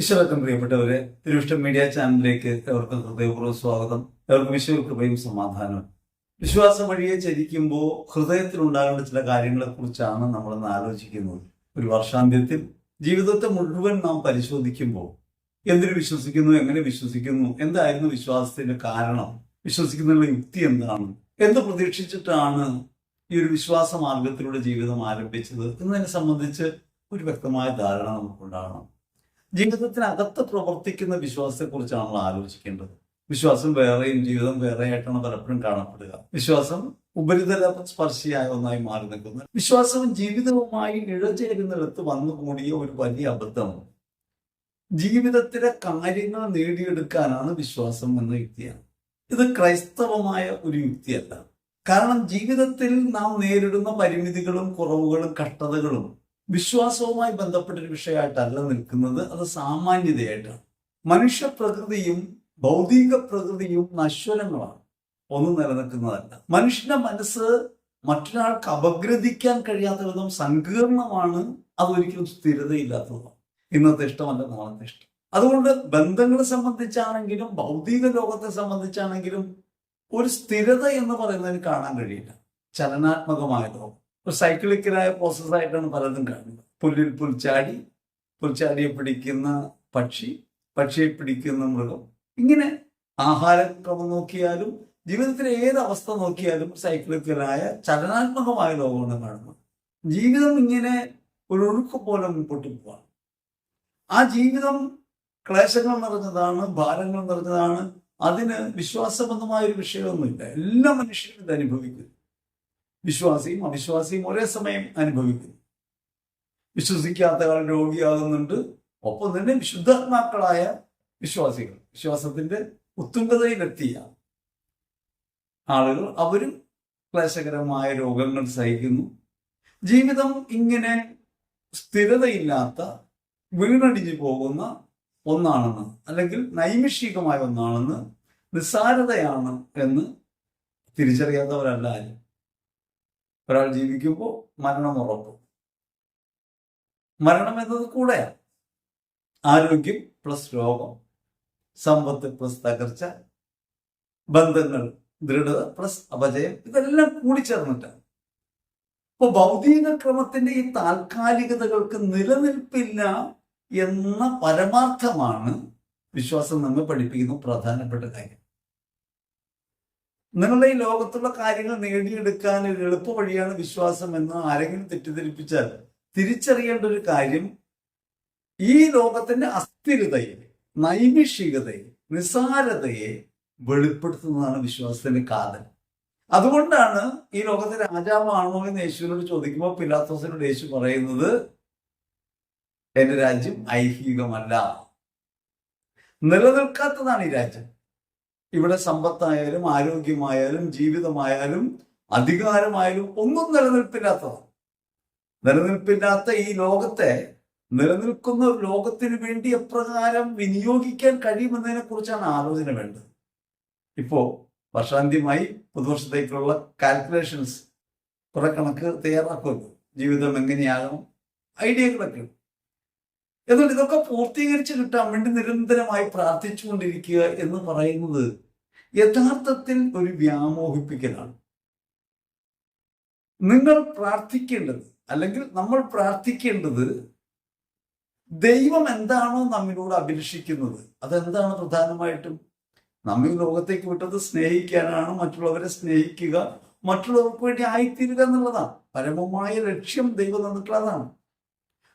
ഈശ്വരക്കം പ്രിയപ്പെട്ടവരെ തിരുവിഷ്ടം മീഡിയ ചാനലിലേക്ക് എവർക്കും ഹൃദയപൂർവം സ്വാഗതം. എവർക്കും വിശ്വ കൃപയും സമാധാനവും. വിശ്വാസം വഴിയെ ചരിക്കുമ്പോൾ ഹൃദയത്തിലുണ്ടാകേണ്ട ചില കാര്യങ്ങളെ കുറിച്ചാണ് നമ്മളിന്ന് ആലോചിക്കുന്നത്. ഒരു വർഷാന്ത്യത്തിൽ ജീവിതത്തെ മുഴുവൻ നാം പരിശോധിക്കുമ്പോൾ എന്തിനു വിശ്വസിക്കുന്നു എങ്ങനെ വിശ്വസിക്കുന്നു എന്തായിരുന്നു വിശ്വാസത്തിന്റെ കാരണം വിശ്വസിക്കുന്നതിനുള്ള യുക്തി എന്താണ് എന്ത് പ്രതീക്ഷിച്ചിട്ടാണ് ഈ ഒരു വിശ്വാസ മാർഗത്തിലൂടെ ജീവിതം ആരംഭിച്ചത് എന്നതിനെ സംബന്ധിച്ച് ഒരു വ്യക്തമായ ധാരണ നമുക്കുണ്ടാകണം. ജീവിതത്തിനകത്ത് പ്രവർത്തിക്കുന്ന വിശ്വാസത്തെക്കുറിച്ചാണ് നമ്മൾ ആലോചിക്കേണ്ടത്. വിശ്വാസം വേറെയും ജീവിതം വേറെ ആയിട്ടാണ് പലപ്പോഴും കാണപ്പെടുക. വിശ്വാസം ഉപരിതല സ്പർശിയായ ഒന്നായി മാറി നിൽക്കുന്നു. വിശ്വാസവും ജീവിതവുമായി ഇഴചേരുന്നിടത്ത് വന്നുകൂടിയ ഒരു വലിയ അബദ്ധമാണ് ജീവിതത്തിലെ കാര്യങ്ങൾ നേടിയെടുക്കാനാണ് വിശ്വാസം എന്ന യുക്തിയാണ്. ഇത് ക്രൈസ്തവമായ ഒരു യുക്തിയല്ല. കാരണം ജീവിതത്തിൽ നാം നേരിടുന്ന പരിമിതികളും കുറവുകളും കഷ്ടതകളും വിശ്വാസവുമായി ബന്ധപ്പെട്ട ഒരു വിഷയമായിട്ടല്ല നിൽക്കുന്നത് അത് സാമാന്യതയായിട്ടാണ്. മനുഷ്യ പ്രകൃതിയും ഭൗതിക പ്രകൃതിയും നശ്വരങ്ങളാണ്. ഒന്നും നിലനിൽക്കുന്നതല്ല. മനുഷ്യന്റെ മനസ്സ് മറ്റൊരാൾക്ക് അപഗ്രഥിക്കാൻ കഴിയാത്ത വിധം സങ്കീർണമാണ് അതൊരിക്കലും സ്ഥിരതയില്ലാത്തതാണ്. ഇന്നത്തെ ഇഷ്ടമല്ല നാളത്തെ ഇഷ്ടം. അതുകൊണ്ട് ബന്ധങ്ങളെ സംബന്ധിച്ചാണെങ്കിലും ഭൗതിക ലോകത്തെ സംബന്ധിച്ചാണെങ്കിലും ഒരു സ്ഥിരത എന്ന് പറയുന്നതിന് കാണാൻ കഴിയില്ല. ചലനാത്മകമായ ലോകം ഒരു സൈക്ലിക്കലായ പ്രോസസ്സായിട്ടാണ് പലതും കാണുന്നത്. പുല്ലിൽ പുൽച്ചാടി പുൽച്ചാടിയെ പിടിക്കുന്ന പക്ഷി പക്ഷിയെ പിടിക്കുന്ന മൃഗം. ഇങ്ങനെ ആഹാരക്രമം നോക്കിയാലും ജീവിതത്തിലെ ഏത് അവസ്ഥ നോക്കിയാലും സൈക്ലിക്കലായ ചലനാത്മകമായ ലോകമാണ് കാണുന്നത്. ജീവിതം ഇങ്ങനെ ഒരു ഒഴുക്ക് പോലെ മുമ്പോട്ട് പോവാണ്. ആ ജീവിതം ക്ലേശങ്ങൾ നിറഞ്ഞതാണ് ഭാരങ്ങൾ നിറഞ്ഞതാണ്. അതിന് വിശ്വാസബന്ധമായ ഒരു വിഷയമൊന്നുമില്ല. എല്ലാ മനുഷ്യരും ഇത് അനുഭവിക്കുന്നു. വിശ്വാസിയും അവിശ്വാസിയും ഒരേ സമയം അനുഭവിക്കുന്നു. വിശ്വസിക്കാത്ത ആൾ രോഗിയാകുന്നുണ്ട്. ഒപ്പം തന്നെ വിശുദ്ധാത്മാക്കളായ വിശ്വാസികൾ. വിശ്വാസത്തിന്റെ ഉത്തുംഗതയിലെത്തിയ ആളുകൾ അവരും ക്ലേശകരമായ രോഗങ്ങൾ സഹിക്കുന്നു. ജീവിതം ഇങ്ങനെ സ്ഥിരതയില്ലാത്ത വീണടിഞ്ഞു പോകുന്ന ഒന്നാണെന്ന് അല്ലെങ്കിൽ നൈമിഷികമായ ഒന്നാണെന്ന് നിസ്സാരതയാണ് എന്ന് തിരിച്ചറിയാത്തവരല്ല ആരും. ഒരാൾ ജീവിക്കുമ്പോൾ മരണം ഉറപ്പ്. മരണം എന്നത് കൂടെയാണ് ആരോഗ്യം പ്ലസ് രോഗം സമ്പത്ത് പ്ലസ് തകർച്ച ബന്ധങ്ങൾ ദൃഢത പ്ലസ് അപജയം ഇതെല്ലാം കൂടിച്ചേർന്നിട്ടാണ്. അപ്പൊ ഭൗതിക ക്രമത്തിന്റെ ഈ താൽക്കാലികതകൾക്ക് നിലനിൽപ്പില്ല എന്ന പരമാർത്ഥമാണ് വിശ്വാസം നമ്മെ പഠിപ്പിക്കുന്ന പ്രധാനപ്പെട്ട കാര്യം. നിങ്ങളുടെ ഈ ലോകത്തുള്ള കാര്യങ്ങൾ നേടിയെടുക്കാൻ ഒരു എളുപ്പ വഴിയാണ് വിശ്വാസം എന്ന് ആരെങ്കിലും തെറ്റിദ്ധരിപ്പിച്ചാൽ തിരിച്ചറിയേണ്ട ഒരു കാര്യം ഈ ലോകത്തിന്റെ അസ്ഥിരതയെ നൈമിഷികതയെ നിസാരതയെ വെളിപ്പെടുത്തുന്നതാണ് വിശ്വാസത്തിന്റെ കാതൽ. അതുകൊണ്ടാണ് ഈ ലോകത്തെ രാജാവാണോ എന്ന് യേശുവിനോട് ചോദിക്കുമ്പോൾ പിലാത്തോസിനോട് യേശു പറയുന്നത് എന്റെ രാജ്യം ഐഹികമല്ല. നിലനിൽക്കാത്തതാണ് ഈ രാജ്യം. ഇവിടെ സമ്പത്തായാലും ആരോഗ്യമായാലും ജീവിതമായാലും അധികാരമായാലും ഒന്നും നിലനിൽപ്പില്ലാത്തതാണ്. നിലനിൽപ്പില്ലാത്ത ഈ ലോകത്തെ നിലനിൽക്കുന്ന ലോകത്തിന് വേണ്ടി എപ്രകാരം വിനിയോഗിക്കാൻ കഴിയുമെന്നതിനെ കുറിച്ചാണ് ആലോചന വേണ്ടത്. ഇപ്പോ വർഷാന്ത്യമായി പുതുവർഷത്തേക്കുള്ള കാൽക്കുലേഷൻസ് കുറെ കണക്ക് തയ്യാറാക്കുമല്ലോ. ജീവിതം എങ്ങനെയാകണം? ഐഡിയകളൊക്കെ എന്നിട്ട് ഇതൊക്കെ പൂർത്തീകരിച്ച് കിട്ടാൻ വേണ്ടി നിരന്തരമായി പ്രാർത്ഥിച്ചുകൊണ്ടിരിക്കുക എന്ന് പറയുന്നത് യഥാർത്ഥത്തിൽ ഒരു വ്യാമോഹിപ്പിക്കലാണ്. നിങ്ങൾ പ്രാർത്ഥിക്കേണ്ടത് അല്ലെങ്കിൽ നമ്മൾ പ്രാർത്ഥിക്കേണ്ടത് ദൈവം എന്താണോ നമ്മിലൂടെ അഭിലഷിക്കുന്നത് അതെന്താണ് പ്രധാനമായിട്ടും? നമ്മി ലോകത്തേക്ക് വിട്ടത് സ്നേഹിക്കാനാണ് മറ്റുള്ളവരെ സ്നേഹിക്കുക മറ്റുള്ളവർക്ക് വേണ്ടി ആയിത്തീരുക എന്നുള്ളതാണ്. പരമമായ ലക്ഷ്യം ദൈവം തന്നിട്ടുള്ളതാണ്.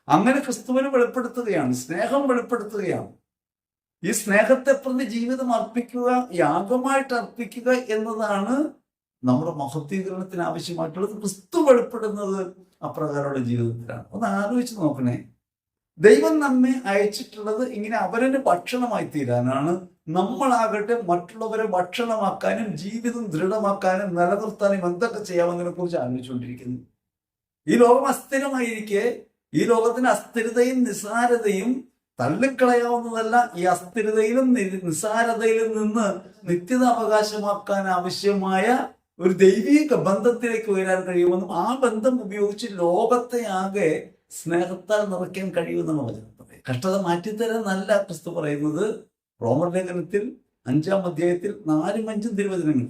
അങ്ങനെ ക്രിസ്തുവിനെ വെളിപ്പെടുത്തുകയാണ് സ്നേഹം വെളിപ്പെടുത്തുകയാണ്. ഈ സ്നേഹത്തെ പ്രതി ജീവിതം അർപ്പിക്കുക യാഗമായിട്ട് അർപ്പിക്കുക എന്നതാണ് നമ്മുടെ മഹത്വീകരണത്തിന് ആവശ്യമായിട്ടുള്ളത്. ക്രിസ്തു വെളിപ്പെടുന്നത് അപ്രകാരമുള്ള ജീവിതത്തിലാണ്. ഒന്ന് ആലോചിച്ച് നോക്കണേ. ദൈവം നമ്മെ അയച്ചിട്ടുള്ളത് ഇങ്ങനെ അവരന് ഭക്ഷണമായി തീരാനാണ് നമ്മളാകട്ടെ മറ്റുള്ളവരെ ഭക്ഷണമാക്കാനും ജീവിതം ദൃഢമാക്കാനും നിലനിർത്താനും എന്തൊക്കെ ചെയ്യാമെന്നതിനെ കുറിച്ച് ആലോചിച്ചുകൊണ്ടിരിക്കുന്നു. ഈ ലോകം അസ്ഥിരമായിരിക്കെ ഈ ലോകത്തിന് അസ്ഥിരതയും നിസ്സാരതയും തള്ളിക്കളയാവുന്നതല്ല. ഈ അസ്ഥിരതയിലും നിസ്സാരതയിലും നിന്ന് നിത്യത അവകാശമാക്കാൻ ആവശ്യമായ ഒരു ദൈവിക ബന്ധത്തിലേക്ക് ഉയരാൻ കഴിയുമെന്നും ആ ബന്ധം ഉപയോഗിച്ച് ലോകത്തെ ആകെ സ്നേഹത്താൽ നിറയ്ക്കാൻ കഴിയുമെന്നാണ് വചനം പറയുന്നത് കഷ്ടത മാറ്റിത്തരാൻ നല്ല ക്രിസ്തു പറയുന്നത് റോമർ ലേഖനത്തിൽ അഞ്ചാം അധ്യായത്തിൽ നാലും അഞ്ചും തിരുവചനങ്ങൾ.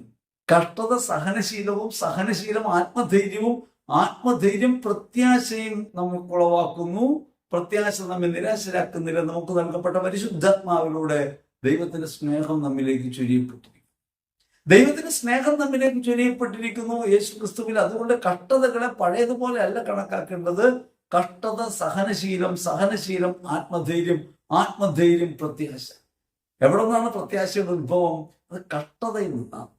കഷ്ടത സഹനശീലവും സഹനശീലം ആത്മധൈര്യവും ആത്മധൈര്യം പ്രത്യാശയും നമുക്ക് ഉളവാക്കുന്നു. പ്രത്യാശ നമ്മെ നിരാശരാക്കുന്നില്ല. നമുക്ക് നൽകപ്പെട്ട പരിശുദ്ധാത്മാവിലൂടെ ദൈവത്തിന്റെ സ്നേഹം നമ്മിലേക്ക് ചൊരിയപ്പെട്ടിരിക്കുന്നു. ദൈവത്തിന്റെ സ്നേഹം നമ്മിലേക്ക് ചൊരിയപ്പെട്ടിരിക്കുന്നു. യേശു ക്രിസ്തുവിൽ അതുകൊണ്ട് കഷ്ടതകളെ പഴയതുപോലെ അല്ല കണക്കാക്കേണ്ടത്. കഷ്ടത സഹനശീലം സഹനശീലം ആത്മധൈര്യം ആത്മധൈര്യം പ്രത്യാശ. എവിടെ നിന്നാണ് പ്രത്യാശയുടെ ഉത്ഭവം? അത് കഷ്ടതയിൽ നിന്നാണ്.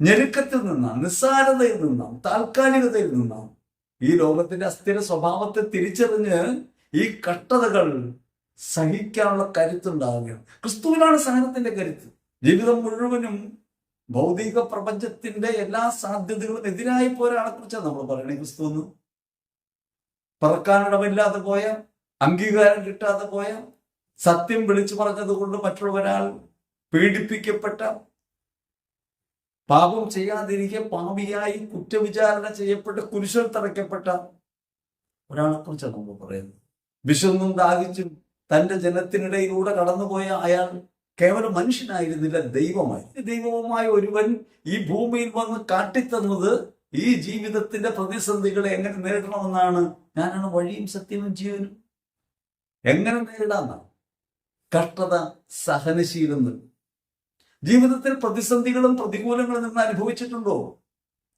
ഞെരുക്കത്തിൽ നിന്നാണ് നിസ്സാരതയിൽ നിന്നാണ് താൽക്കാലികതയിൽ നിന്നാണ് ഈ ലോകത്തിന്റെ അസ്ഥിര സ്വഭാവത്തെ തിരിച്ചറിഞ്ഞ് ഈ കട്ടതകൾ സഹിക്കാനുള്ള കരുത്തുണ്ടാവുകയാണ് ക്രിസ്തുവിനാണ് സഹനത്തിന്റെ കരുത്ത്. ജീവിതം മുഴുവനും ഭൗതിക പ്രപഞ്ചത്തിന്റെ എല്ലാ സാധ്യതകളും എതിരായി പോരാളെ കുറിച്ചാണ് നമ്മൾ പറയണേ ക്രിസ്തു എന്ന്. പറക്കാനിടമില്ലാതെ പോയ അംഗീകാരം കിട്ടാതെ പോയ സത്യം വിളിച്ചു പറഞ്ഞതുകൊണ്ട് മറ്റുള്ളവരാൾ പീഡിപ്പിക്കപ്പെട്ട പാപം ചെയ്യാതിരിക്കെ പാപിയായി കുറ്റവിചാരണ ചെയ്യപ്പെട്ട് കുരിശിൽ തറയ്ക്കപ്പെട്ട ഒരാളെ കുറിച്ചാണ് നമ്മൾ പറയുന്നത് വിശന്നും ദാഹിച്ചും തന്റെ ജനത്തിനിടയിലൂടെ കടന്നുപോയ അയാൾ കേവലം മനുഷ്യനായിരുന്നില്ല ദൈവമായി. ദൈവവുമായ ഒരുവൻ ഈ ഭൂമിയിൽ വന്ന് കാട്ടിത്തന്നത് ഈ ജീവിതത്തിന്റെ പ്രതിസന്ധികളെ എങ്ങനെ നേരിടണമെന്നാണ്. ഞാനാണ് വഴിയും സത്യവും ജീവനും. എങ്ങനെ നേരിടാമെന്നാണ്? കഷ്ടത സഹനശീലം നിന്ന് ജീവിതത്തിൽ പ്രതിസന്ധികളും പ്രതികൂലങ്ങളും നിങ്ങൾ അനുഭവിച്ചിട്ടുണ്ടോ?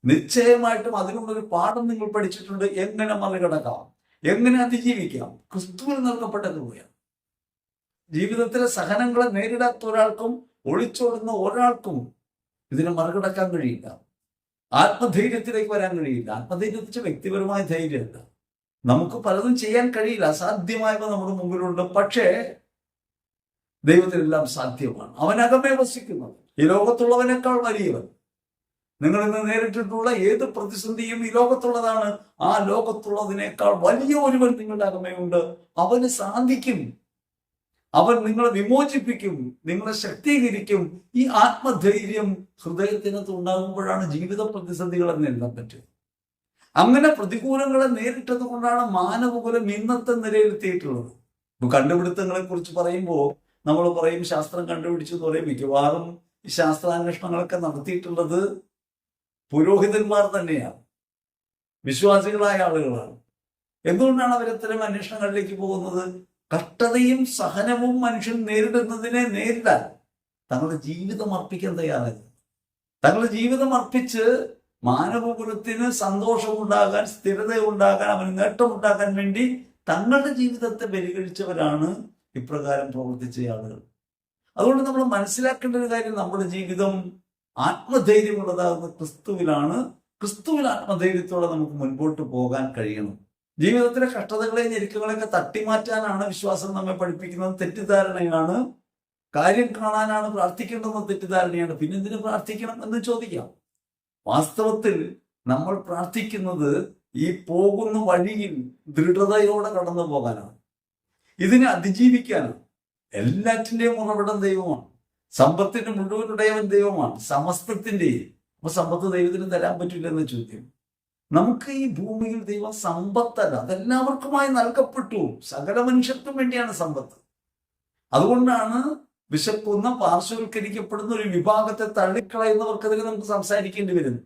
നിശ്ചയമായിട്ടും അതിനുള്ളൊരു പാഠം നിങ്ങൾ പഠിച്ചിട്ടുണ്ട്. എങ്ങനെ മറികടക്കാം? എങ്ങനെ അതിജീവിക്കാം? ക്രിസ്തുവിൽ നൽകപ്പെട്ട കൃപയാണ് ജീവിതത്തിലെ സഹനങ്ങളെ നേരിടാത്ത ഒരാൾക്കും ഒളിച്ചോടുന്ന ഒരാൾക്കും ഇതിനെ മറികടക്കാൻ കഴിയില്ല. ആത്മധൈര്യത്തിലേക്ക് വരാൻ കഴിയില്ല. ആത്മധൈര്യം വ്യക്തിപരമായ ധൈര്യമല്ല. നമുക്ക് പലതും ചെയ്യാൻ കഴിയില്ല. അസാധ്യമായവ നമ്മുടെ മുമ്പിലുണ്ട്. പക്ഷേ ദൈവത്തിനെല്ലാം സാധ്യമാണ്. അവനകമേ വസിക്കുന്നത്. ഈ ലോകത്തുള്ളവനേക്കാൾ വലിയവൻ. നിങ്ങൾ ഇന്ന് നേരിട്ടിട്ടുള്ള ഏത് പ്രതിസന്ധിയും ഈ ലോകത്തുള്ളതാണ്. ആ ലോകത്തുള്ളതിനേക്കാൾ വലിയ ഒരുവൻ നിങ്ങളുടെ അകമയുണ്ട് അവന് സാധിക്കും. അവൻ നിങ്ങളെ വിമോചിപ്പിക്കും. നിങ്ങളെ ശക്തീകരിക്കും. ഈ ആത്മധൈര്യം ഹൃദയത്തിനകത്ത് ഉണ്ടാകുമ്പോഴാണ് ജീവിത പ്രതിസന്ധികളെ നേരിടാൻ പറ്റുക. അങ്ങനെ പ്രതികൂലങ്ങളെ നേരിട്ടത് കൊണ്ടാണ് മാനവകുലം ഇന്നത്തെ നിലയിലെത്തിയിട്ടുള്ളത്. കണ്ടുപിടുത്തങ്ങളെ കുറിച്ച് പറയുമ്പോൾ നമ്മൾ പറയും ശാസ്ത്രം കണ്ടുപിടിച്ചു എന്ന് പറയും മിക്കവാറും ശാസ്ത്രാന്വേഷണങ്ങളൊക്കെ നടത്തിയിട്ടുള്ളത് പുരോഹിതന്മാർ തന്നെയാണ്. വിശ്വാസികളായ ആളുകളാണ്. എന്തുകൊണ്ടാണ് അവർ ഇത്തരം അന്വേഷണങ്ങളിലേക്ക് പോകുന്നത്? കഷ്ടതയും സഹനവും മനുഷ്യൻ നേരിടുന്നതിനെ നേരിടാൻ തങ്ങളുടെ ജീവിതം അർപ്പിക്കാൻ തയ്യാറായി തങ്ങളുടെ ജീവിതം അർപ്പിച്ച് മാനവകുലത്തിന് സന്തോഷമുണ്ടാകാൻ സ്ഥിരത ഉണ്ടാകാൻ അവന് നേട്ടമുണ്ടാക്കാൻ വേണ്ടി തങ്ങളുടെ ജീവിതത്തെ ബലികഴിച്ചവരാണ് ഇപ്രകാരം പ്രവർത്തിച്ച ആളുകൾ. അതുകൊണ്ട് നമ്മൾ മനസ്സിലാക്കേണ്ട ഒരു കാര്യം നമ്മുടെ ജീവിതം ആത്മധൈര്യമുള്ളതാകുന്ന ക്രിസ്തുവിലാണ്. ക്രിസ്തുവിൽ ആത്മധൈര്യത്തോടെ നമുക്ക് മുൻപോട്ട് പോകാൻ കഴിയണം. ജീവിതത്തിലെ കഷ്ടതകളെയും ഞെരുക്കങ്ങളെയൊക്കെ തട്ടിമാറ്റാനാണ് വിശ്വാസം നമ്മെ പഠിപ്പിക്കുന്നത്. തെറ്റിദ്ധാരണയാണ്. കാര്യം കാണാനാണ് പ്രാർത്ഥിക്കേണ്ടതെന്ന് തെറ്റിദ്ധാരണയാണ്. പിന്നെ എന്തിനു പ്രാർത്ഥിക്കണം എന്ന് ചോദിക്കാം. വാസ്തവത്തിൽ നമ്മൾ പ്രാർത്ഥിക്കുന്നത് ഈ പോകുന്ന വഴിയിൽ ദൃഢതയോടെ കടന്നു പോകാനാണ് ഇതിനെ അതിജീവിക്കാനാണ് എല്ലാറ്റിന്റെയും ഉറവിടം ദൈവമാണ്. സമ്പത്തിന്റെ മുഴുവനുടയവൻ ദൈവമാണ്. സമസ്തത്തിന്റെയും അപ്പൊ സമ്പത്ത് ദൈവത്തിന് തരാൻ പറ്റില്ല എന്ന ചോദ്യം. നമുക്ക് ഈ ഭൂമിയിൽ ദൈവം സമ്പത്തല്ല. അതെല്ലാവർക്കുമായി നൽകപ്പെട്ടു. സകല മനുഷ്യർക്കും വേണ്ടിയാണ് സമ്പത്ത്. അതുകൊണ്ടാണ് വിശക്കുന്ന പാർശ്വവൽക്കരിക്കപ്പെടുന്ന ഒരു വിഭാഗത്തെ തള്ളിക്കളയുന്നവർക്കെതിരെ നമുക്ക് സംസാരിക്കേണ്ടി വരുന്നു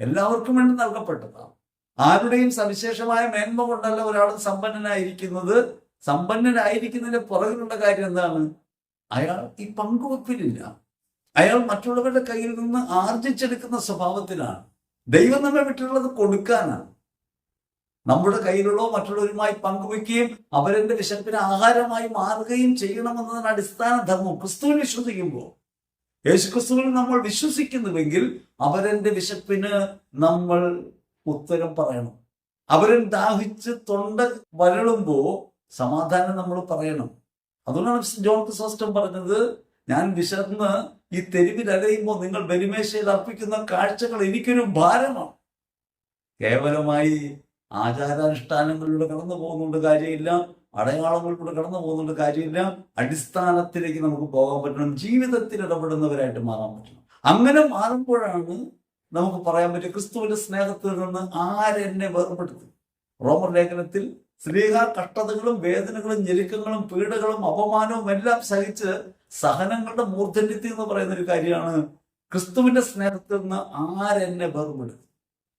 എല്ലാവർക്കും വേണ്ടി നൽകപ്പെട്ടതാണ്. ആരുടെയും സവിശേഷമായ മേന്മ കൊണ്ടല്ല ഒരാൾ സമ്പന്നനായിരിക്കുന്നത്. സമ്പന്നനായിരിക്കുന്നതിന്റെ പുറകിലുള്ള കാര്യം എന്താണ്? അയാൾ ഈ പങ്കുവെപ്പിലില്ല. അയാൾ മറ്റുള്ളവരുടെ കയ്യിൽ നിന്ന് ആർജിച്ചെടുക്കുന്ന സ്വഭാവത്തിലാണ്. ദൈവം നമ്മെ വിട്ടിട്ടുള്ളത് കൊടുക്കാനാണ്. നമ്മുടെ കയ്യിലുള്ള മറ്റുള്ളവരുമായി പങ്കുവെക്കുകയും അവരെന്റെ വിശപ്പിന് ആഹാരമായി മാറുകയും ചെയ്യണമെന്നതിന് അടിസ്ഥാന ധർമ്മം ക്രിസ്തുവിൽ വിശ്വസിക്കുമ്പോൾ. യേശു ക്രിസ്തുവിൽ നമ്മൾ വിശ്വസിക്കുന്നുവെങ്കിൽ അവരെന്റെ വിശപ്പിന് നമ്മൾ ഉത്തരം പറയണം. അവരൻ ദാഹിച്ച് തൊണ്ട വരളുമ്പോ സമാധാനം നമ്മൾ പറയണം. അതുകൊണ്ടാണ് ജോൺ ക്രിസോസ്റ്റം പറഞ്ഞത് ഞാൻ വിശന്ന് ഈ തെരുവിൽ അലയുമ്പോൾ നിങ്ങൾ ബലിമേശയിൽ അർപ്പിക്കുന്ന കാഴ്ചകൾ എനിക്കൊരു ഭാരമാണ്. കേവലമായി ആചാരാനുഷ്ഠാനങ്ങളിലൂടെ കടന്നു പോകുന്നുണ്ട് കാര്യമില്ല അടയാളങ്ങളിലൂടെ കടന്നു പോകുന്നുണ്ട് കാര്യമില്ല അടിസ്ഥാനത്തിലേക്ക് നമുക്ക് പോകാൻ പറ്റണം ജീവിതത്തിൽ ഇടപെടുന്നവരായിട്ട് മാറാൻ പറ്റണം. അങ്ങനെ മാറുമ്പോഴാണ് നമുക്ക് പറയാൻ പറ്റും ക്രിസ്തുവിന്റെ സ്നേഹത്തിൽ നിന്ന് ആരെന്നെ വേർപെടുത്തി റോമർ ലേഖനത്തിൽ സ്ത്രീക കഷ്ടതകളും വേദനകളും ഞെരുക്കങ്ങളും പീഡകളും അപമാനവും എല്ലാം സഹിച്ച് സഹനങ്ങളുടെ മൂർധന്യത്തി എന്ന് പറയുന്ന ഒരു കാര്യമാണ്. ക്രിസ്തുവിന്റെ സ്നേഹത്തിൽ നിന്ന് ആരെന്നെ വേർപെടും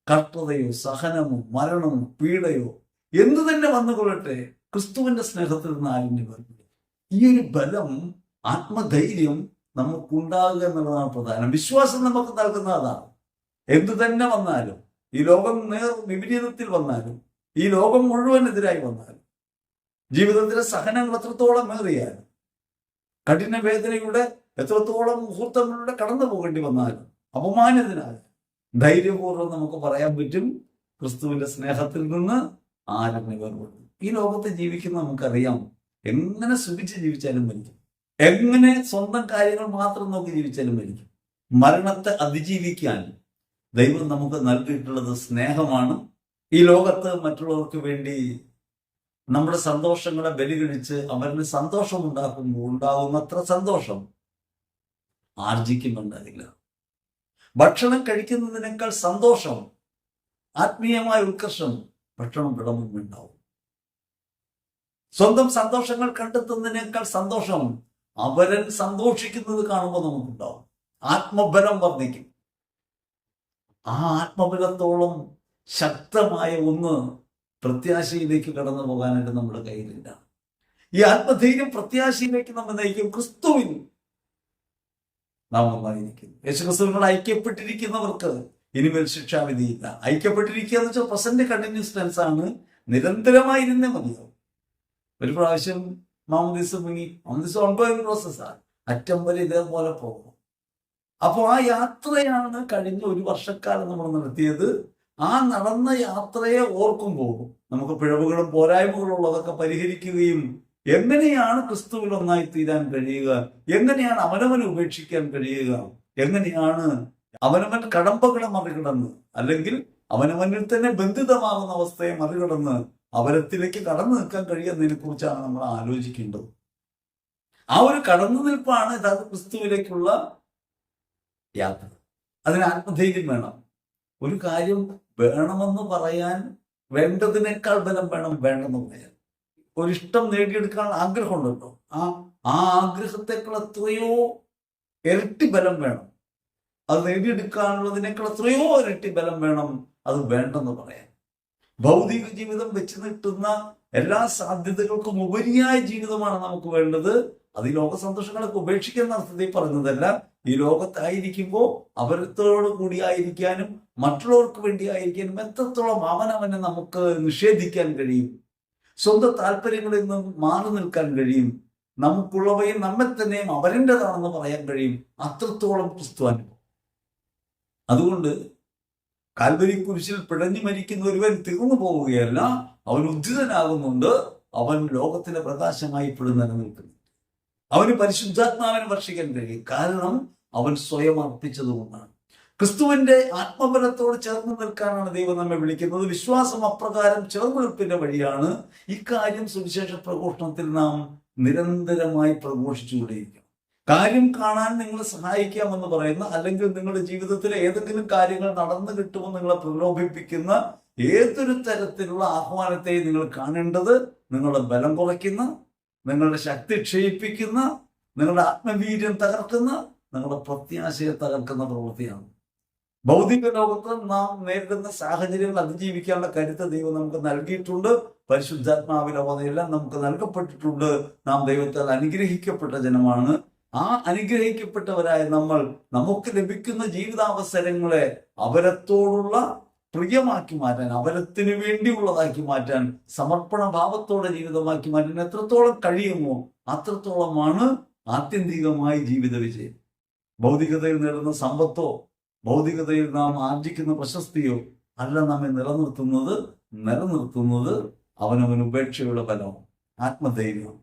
കഷ്ടതയോ സഹനമോ മരണമോ പീഡയോ എന്തു തന്നെ വന്നുകൊള്ളട്ടെ ക്രിസ്തുവിന്റെ സ്നേഹത്തിൽ നിന്ന് ആരെന്നെ വേർപെടും ഈ ഒരു ബലം ആത്മധൈര്യം നമുക്കുണ്ടാകുക എന്നുള്ളതാണ് പ്രധാനം. വിശ്വാസം നമുക്ക് നൽകുന്ന അതാണ്. എന്തു തന്നെ വന്നാലും ഈ ലോകം നേർ വിപരീതത്തിൽ വന്നാലും ഈ ലോകം മുഴുവൻ എതിരായി വന്നാൽ ജീവിതത്തിലെ സഹനങ്ങൾ എത്രത്തോളം മേറിയാൽ കഠിന വേദനയുടെ എത്രത്തോളം മുഹൂർത്തങ്ങളുടെ കടന്നു പോകേണ്ടി വന്നാലും അപമാനത്തിനാൽ ധൈര്യപൂർവം നമുക്ക് പറയാൻ പറ്റും ക്രിസ്തുവിന്റെ സ്നേഹത്തിൽ നിന്ന് ആരെന്നെ വേർപെടും ഈ ലോകത്തെ ജീവിക്കുന്ന നമുക്കറിയാം എങ്ങനെ സുഖിച്ച് ജീവിച്ചാലും മരിക്കും. എങ്ങനെ സ്വന്തം കാര്യങ്ങൾ മാത്രം നോക്കി ജീവിച്ചാലും മരിക്കും. മരണത്തെ അതിജീവിക്കാൻ ദൈവം നമുക്ക് നൽകിയിട്ടുള്ളത് സ്നേഹമാണ്. ഈ ലോകത്ത് മറ്റുള്ളവർക്ക് വേണ്ടി നമ്മുടെ സന്തോഷങ്ങളെ ബലികഴിച്ച് അവരിന് സന്തോഷം ഉണ്ടാക്കുമ്പോൾ ഉണ്ടാകുന്നത്ര സന്തോഷം ആർജിക്കുന്നുണ്ടാകില്ല. ഭക്ഷണം കഴിക്കുന്നതിനേക്കാൾ സന്തോഷം ആത്മീയമായ ഉത്കർഷം ഭക്ഷണം വിളമ്പും ഉണ്ടാവും. സ്വന്തം സന്തോഷങ്ങൾ കണ്ടെത്തുന്നതിനേക്കാൾ സന്തോഷം അവരൻ സന്തോഷിക്കുന്നത് കാണുമ്പോൾ നമുക്കുണ്ടാവും. ആത്മബലം വർദ്ധിക്കും. ആ ആത്മബലത്തോളം ശക്തമായ ഒന്ന് പ്രത്യാശയിലേക്ക് കടന്നു പോകാനായിട്ട് നമ്മുടെ കയ്യിലില്ല. ഈ ആത്മധൈര്യം പ്രത്യാശയിലേക്ക് നമ്മൾ നയിക്കും. ക്രിസ്തുവിൽ നാം ഒന്നായിരിക്കുന്നു. യേശു ക്രിസ്തുവിനോട് ഐക്യപ്പെട്ടിരിക്കുന്നവർക്ക് ഇനിമേൽ ശിക്ഷാവിധിയില്ല. ഐക്യപ്പെട്ടിരിക്കുക എന്ന് വെച്ചാൽ പ്രസന്റ് കണ്ടിന്യൂസ് ടെൻസ് ആണ്. നിരന്തരമായിരുന്നേ മതിയാവും. ഒരു പ്രാവശ്യം മാമദീസ് മുങ്ങി. മാമദീസ് പ്രോസസ് ആണ്. അറ്റം വരെ ഇതേപോലെ പോകും അപ്പോൾ ആ യാത്രയാണ് കഴിഞ്ഞ ഒരു വർഷക്കാലം നമ്മൾ നടത്തിയത്. ആ നടന്ന യാത്രയെ ഓർക്കുമ്പോൾ നമുക്ക് പിഴവുകളും പോരായ്മകളും ഉള്ളതൊക്കെ പരിഹരിക്കുകയും എങ്ങനെയാണ് ക്രിസ്തുവിൽ ഒന്നായി തീരാൻ കഴിയുക? എങ്ങനെയാണ് അവനവനെ ഉപേക്ഷിക്കാൻ കഴിയുക? എങ്ങനെയാണ് അവനവൻ കടമ്പകളെ മറികടന്ന് അല്ലെങ്കിൽ അവനവനിൽ തന്നെ ബന്ധിതമാകുന്ന അവസ്ഥയെ മറികടന്ന് അവരത്തിലേക്ക് കടന്നു നിൽക്കാൻ കഴിയുന്നതിനെ കുറിച്ചാണ് നമ്മൾ ആലോചിക്കേണ്ടത്. ആ ഒരു കടന്നു നിൽപ്പാണ് യഥാർത്ഥ ക്രിസ്തുവിലേക്കുള്ള യാത്ര. അതിന് ആത്മധൈര്യം വേണം. ഒരു കാര്യം വേണമെന്ന് പറയാൻ വേണ്ടതിനേക്കാൾ ബലം വേണം വേണ്ടെന്ന് പറയാൻ. ഒരിഷ്ടം നേടിയെടുക്കാൻ ആഗ്രഹമുണ്ടല്ലോ. ആ ആ ആഗ്രഹത്തെക്കാൾ എത്രയോ ഇരട്ടി ബലം വേണം. അത് നേടിയെടുക്കാനുള്ളതിനേക്കാൾ എത്രയോ ഇരട്ടി ബലം വേണം അത് വേണ്ടെന്ന് പറയാൻ. ഭൗതിക ജീവിതം വെച്ച് നീട്ടുന്ന എല്ലാ സാധ്യതകൾക്കും ഉപരിയായ ജീവിതമാണ് നമുക്ക് വേണ്ടത്. അത് ലോക സന്തോഷങ്ങളൊക്കെ ഉപേക്ഷിക്കുന്ന അർത്ഥത്തിൽ പറഞ്ഞതല്ല. ഈ ലോകത്തായിരിക്കുമ്പോൾ അവരത്തോടു കൂടി ആയിരിക്കാനും മറ്റുള്ളവർക്ക് വേണ്ടി ആയിരിക്കാനും എത്രത്തോളം അവനവനെ നമുക്ക് നിഷേധിക്കാൻ കഴിയും? സ്വന്തം താല്പര്യങ്ങളിൽ നിന്ന് മാറി നിൽക്കാൻ കഴിയും? നമുക്കുള്ളവയും നമ്മെ തന്നെയും അവരിന്റെതാണെന്ന് പറയാൻ കഴിയും? അത്രത്തോളം ക്രിസ്തു അനുഭവം. അതുകൊണ്ട് കാൽവരി കുരിശിൽ പിടഞ്ഞു മരിക്കുന്ന ഒരുവൻ തീർന്നു പോവുകയല്ല അവൻ ഉദ്ധിതനാകുന്നുണ്ട് അവൻ ലോകത്തിന്റെ പ്രകാശമായി ഇപ്പോഴും നിലനിൽക്കുന്നു. അവന് പരിശുദ്ധാത്മാവിനെ വർഷിക്കാൻ കഴിയും. കാരണം അവൻ സ്വയം അർപ്പിച്ചതുകൊണ്ടാണ് ക്രിസ്തുവിന്റെ ആത്മബലത്തോട് ചേർന്ന് നിൽക്കാനാണ് ദൈവം നമ്മെ വിളിക്കുന്നത്. വിശ്വാസം അപ്രകാരം ചേർന്ന് നിൽപ്പിന്റെ വഴിയാണ് ഇക്കാര്യം സുവിശേഷ പ്രഘോഷണത്തിൽ നാം നിരന്തരമായി പ്രഘോഷിച്ചുകൊണ്ടേയിരിക്കണം. കാര്യം കാണാൻ നിങ്ങളെ സഹായിക്കാമെന്ന് പറയുന്ന അല്ലെങ്കിൽ നിങ്ങളുടെ ജീവിതത്തിലെ ഏതെങ്കിലും കാര്യങ്ങൾ നടന്നു കിട്ടുമെന്ന് നിങ്ങളെ പ്രലോഭിപ്പിക്കുന്ന ഏതൊരു തരത്തിലുള്ള ആഹ്വാനത്തെയും നിങ്ങൾ കാണേണ്ടത് നിങ്ങളുടെ ബലം കുറയ്ക്കുന്ന നിങ്ങളുടെ ശക്തി ക്ഷയിപ്പിക്കുന്ന നിങ്ങളുടെ ആത്മവീര്യം തകർക്കുന്ന നിങ്ങളുടെ പ്രത്യാശയെ തകർക്കുന്ന പ്രവൃത്തിയാണ്. ഭൗതിക ലോകത്ത് നാം നേരിടുന്ന സാഹചര്യങ്ങൾ അതിജീവിക്കാനുള്ള കരുത്ത് ദൈവം നമുക്ക് നൽകിയിട്ടുണ്ട്. പരിശുദ്ധാത്മാവിലെ അവതെല്ലാം നമുക്ക് നൽകപ്പെട്ടിട്ടുണ്ട്. നാം ദൈവത്താൽ അനുഗ്രഹിക്കപ്പെട്ട ജനമാണ്. ആ അനുഗ്രഹിക്കപ്പെട്ടവരായ നമ്മൾ നമുക്ക് ലഭിക്കുന്ന ജീവിതാവസരങ്ങളെ അവരത്തോടുള്ള പ്രിയമാക്കി മാറ്റാൻ അവരത്തിന് വേണ്ടിയുള്ളതാക്കി മാറ്റാൻ സമർപ്പണ ഭാവത്തോടെ ജീവിതമാക്കി മാറ്റാൻ എത്രത്തോളം കഴിയുമോ അത്രത്തോളമാണ് ആത്യന്തികമായി ജീവിത വിജയം. ഭൗതികതയിൽ നേടുന്ന സമ്പത്തോ ഭൗതികതയിൽ നാം ആർജിക്കുന്ന പ്രശസ്തിയോ അല്ല നമ്മെ നിലനിർത്തുന്നത് നിലനിർത്തുന്നത് അവനവൻ ഉപേക്ഷയുടെ ബലവും ആത്മധൈര്യം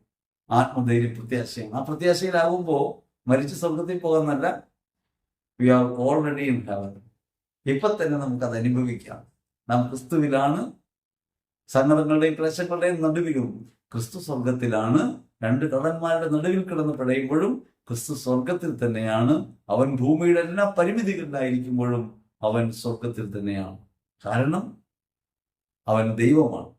ആത്മധൈര്യ പ്രത്യാശയാണ് ആ പ്രത്യാശയിലാകുമ്പോൾ മരിച്ച സ്വർഗത്തിൽ പോകുന്നല്ല വി ആർ ഓൾറെഡി ഇൻ ഇപ്പൊ തന്നെ നമുക്കത് അനുഭവിക്കാം. നാം ക്രിസ്തുവിലാണ് സങ്കടങ്ങളുടെയും ക്ലേശങ്ങളുടെയും നടുവിലും ക്രിസ്തു സ്വർഗത്തിലാണ് രണ്ട് കടന്മാരുടെ നടുവിൽ കിടന്ന് പിഴയുമ്പോഴും ക്രിസ്തു സ്വർഗത്തിൽ തന്നെയാണ്. അവൻ ഭൂമിയുടെ എല്ലാ പരിമിതികളിലായിരിക്കുമ്പോഴും അവൻ സ്വർഗത്തിൽ തന്നെയാണ്. കാരണം അവൻ ദൈവമാണ്.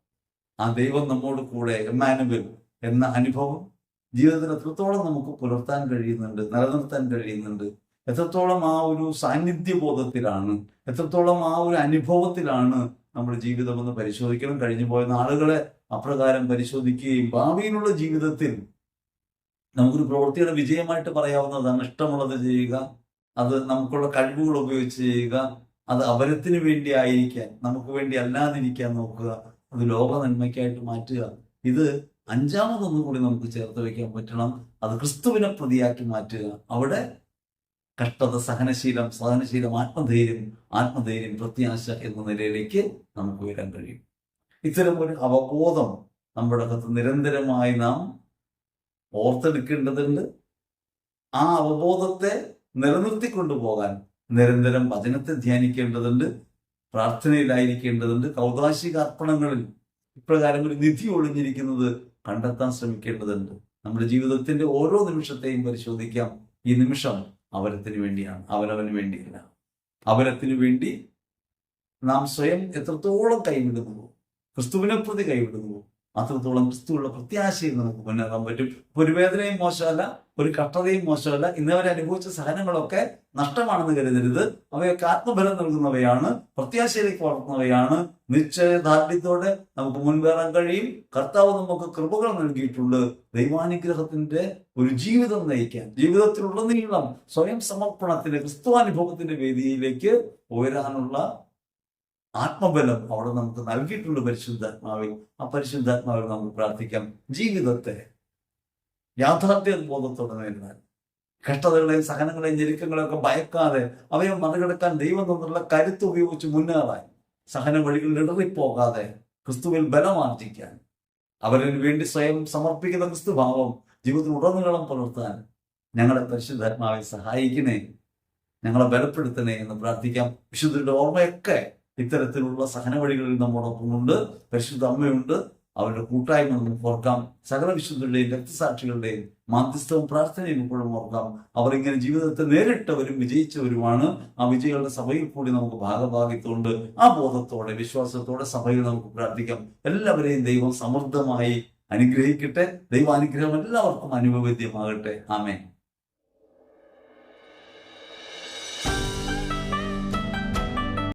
ആ ദൈവം നമ്മോട് കൂടെ എമ്മാനുവൽ എന്ന അനുഭവം ജീവിതത്തിൽ എത്രത്തോളം നമുക്ക് പുലർത്താൻ കഴിയുന്നുണ്ട് നിലനിർത്താൻ കഴിയുന്നുണ്ട്. എത്രത്തോളം ആ ഒരു സാന്നിധ്യബോധത്തിലാണ് എത്രത്തോളം ആ ഒരു അനുഭവത്തിലാണ് നമ്മുടെ ജീവിതമെന്ന് പരിശോധിക്കണം. കഴിഞ്ഞു പോയ നാളുകളെ അപ്രകാരം പരിശോധിക്കുകയും ഭാവിയിലുള്ള ജീവിതത്തിൽ നമുക്കൊരു പ്രവൃത്തിയുടെ വിജയമായിട്ട് പറയാവുന്നതാണ്. ഇഷ്ടമുള്ളത് ചെയ്യുക അത് നമുക്കുള്ള കഴിവുകൾ ഉപയോഗിച്ച് ചെയ്യുക അത് അവരത്തിന് വേണ്ടി ആയിരിക്കാൻ നമുക്ക് വേണ്ടി അല്ലാതിരിക്കാൻ നോക്കുക അത് ലോക നന്മയ്ക്കായിട്ട് മാറ്റുക. ഇത് അഞ്ചാമതൊന്നും കൂടി നമുക്ക് ചേർത്ത് വയ്ക്കാൻ പറ്റണം. അത് ക്രിസ്തുവിനെ പ്രതിയാക്കി മാറ്റുക. അവിടെ കഷ്ടത സഹനശീലം സഹനശീലം ആത്മധൈര്യം ആത്മധൈര്യം പ്രത്യാശ എന്ന നിലയിലേക്ക് നമുക്ക് ഉയരാൻ കഴിയും. ഇത്തരം ഒരു അവബോധം നമ്മുടെ അകത്ത് നിരന്തരമായി നാം ഓർത്തെടുക്കേണ്ടതുണ്ട്. ആ അവബോധത്തെ നിലനിർത്തിക്കൊണ്ടു പോകാൻ നിരന്തരം വചനത്തെ ധ്യാനിക്കേണ്ടതുണ്ട് പ്രാർത്ഥനയിലായിരിക്കേണ്ടതുണ്ട് കൗതാശിക അർപ്പണങ്ങളിൽ ഇപ്രകാരം ഒരു നിധി ഒളിഞ്ഞിരിക്കുന്നത് കണ്ടെത്താൻ ശ്രമിക്കേണ്ടതുണ്ട്. നമ്മുടെ ജീവിതത്തിന്റെ ഓരോ നിമിഷത്തെയും പരിശോധിക്കാം. ഈ നിമിഷം അവരത്തിന് വേണ്ടിയാണ് അവനവന് വേണ്ടിയല്ല. അവരത്തിന് വേണ്ടി നാം സ്വയം എത്രത്തോളം കൈവിടുന്നുവോ ക്രിസ്തുവിനെ പ്രതി കൈവിടുന്നുവോ അത്രത്തോളം ക്രിസ്തുവുള്ള പ്രത്യാശയും നമുക്ക് മുന്നേറാൻ പറ്റും. ഒരു വേദനയും മോശമല്ല ഒരു കഷ്ടതയും മോശമല്ല. ഇന്നവരെ അനുഭവിച്ച സഹനങ്ങളൊക്കെ നഷ്ടമാണെന്ന് കരുതരുത്. അവയൊക്കെ ആത്മബലം നൽകുന്നവയാണ് പ്രത്യാശയിലേക്ക് വളർത്തുന്നവയാണ്. നിശ്ചയദാർഢ്യത്തോടെ നമുക്ക് മുൻപേറാൻ കഴിയും. കർത്താവ് നമുക്ക് കൃപകൾ നൽകിയിട്ടുണ്ട്. ദൈവാനുഗ്രഹത്തിന്റെ ഒരു ജീവിതം നയിക്കാൻ ജീവിതത്തിലുള്ള ജീവിതത്തിലുടനീളം സ്വയം സമർപ്പണത്തിന്റെ ക്രിസ്തുവാനുഭവത്തിന്റെ വേദിയിലേക്ക് ഉയരാനുള്ള ആത്മബലം അവിടെ നമുക്ക് നൽകിയിട്ടുണ്ട് പരിശുദ്ധാത്മാവിൽ. ആ പരിശുദ്ധാത്മാവിൽ നമുക്ക് പ്രാർത്ഥിക്കാം. ജീവിതത്തെ യാഥാർത്ഥ്യ ബോധത്തോടെ നേരിടാൻ. കഷ്ടതകളെയും സഹനങ്ങളെയും ഞെരുക്കങ്ങളെയും ഒക്കെ ഭയക്കാതെ അവയെ മറികടക്കാൻ ദൈവം തന്നുള്ള കരുത്ത് ഉപയോഗിച്ച് മുന്നേറാൻ സഹന വഴികളിൽ ഇടറിപ്പോകാതെ ക്രിസ്തുവിൽ ബലമാർജിക്കാൻ അവരിന് വേണ്ടി സ്വയം സമർപ്പിക്കുന്ന ക്രിസ്തുഭാവം ജീവിതത്തിൽ ഉടനീളം പുലർത്താൻ ഞങ്ങളെ പരിശുദ്ധാത്മാവെ സഹായിക്കണേ. ഞങ്ങളെ ബലപ്പെടുത്തണേ എന്ന് പ്രാർത്ഥിക്കാം. വിശുദ്ധരുടെ ഓർമ്മയൊക്കെ ഇത്തരത്തിലുള്ള സഹന വഴികളിൽ നമ്മോടൊപ്പമുണ്ട് പരിശുദ്ധ അമ്മയുണ്ട് അവരുടെ കൂട്ടായ്മ നമുക്ക് ഓർക്കാം സകല വിശുദ്ധരുടെയും രക്തസാക്ഷികളുടെയും മാധ്യസ്ഥവും പ്രാർത്ഥനയും ഇപ്പോഴും ഓർക്കാം. അവർ ഇങ്ങനെ ജീവിതത്തെ നേരിട്ടവരും വിജയിച്ചവരുമാണ്. ആ വിജയികളുടെ സഭയിൽ കൂടി നമുക്ക് ഭാഗഭാഗിത്തുണ്ട് ആ ബോധത്തോടെ വിശ്വാസത്തോടെ സഭയിൽ നമുക്ക് പ്രാർത്ഥിക്കാം. എല്ലാവരെയും ദൈവം സമൃദ്ധമായി അനുഗ്രഹിക്കട്ടെ. ദൈവാനുഗ്രഹം എല്ലാവർക്കും അനുഭവവേദ്യമാകട്ടെ. ആമേൻ.